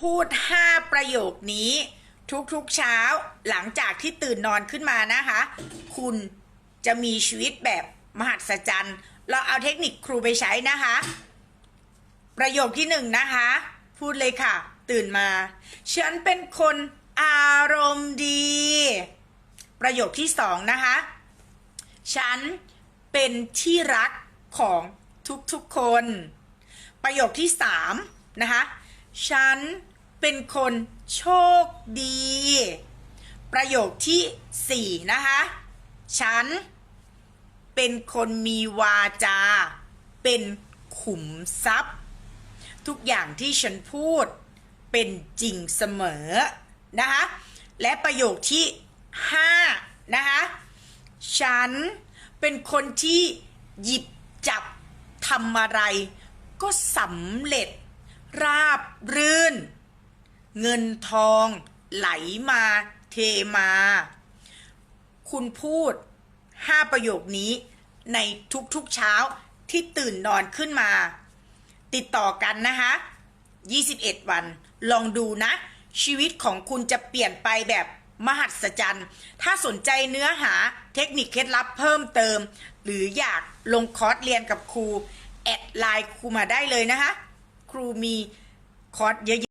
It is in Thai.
พูด 5 ประโยคนี้ ทุกๆเช้าหลังจากที่ตื่นนอนขึ้นมานะคะ คุณจะมีชีวิตแบบมหัศจรรย์ เราเอาเทคนิคครูไปใช้นะคะ ประโยคที่หนึ่งนะคะ พูดเลยค่ะ ตื่นมา ฉันเป็นคนอารมณ์ดี ประโยคที่สองนะคะ ฉันเป็นที่รักของทุกๆคน ประโยคที่สามนะคะ ฉันเป็นคนโชคดี ประโยคที่สี่นะคะ ฉันเป็นคนมีวาจา เป็นขุมทรัพย์ ทุกอย่างที่ฉันพูดเป็นจริงเสมอนะคะและประโยคที่ห้านะคะฉันเป็นคนที่หยิบจับทำอะไรก็สำเร็จ ราบรื่น เงินทองไหลมาเทมา คุณพูด5ประโยคนี้ในทุกๆเช้าที่ตื่นนอนขึ้นมา ติดต่อกันนะคะ 21 วัน ลองดูนะ ชีวิตของคุณจะเปลี่ยนไปแบบมหัศจรรย์ ถ้าสนใจเนื้อหาเทคนิคเคล็ดลับเพิ่มเติม หรืออยากลงคอร์สเรียนกับครู แอดไลน์ครูมาได้เลยนะคะ ครูมีคอร์สเยอะ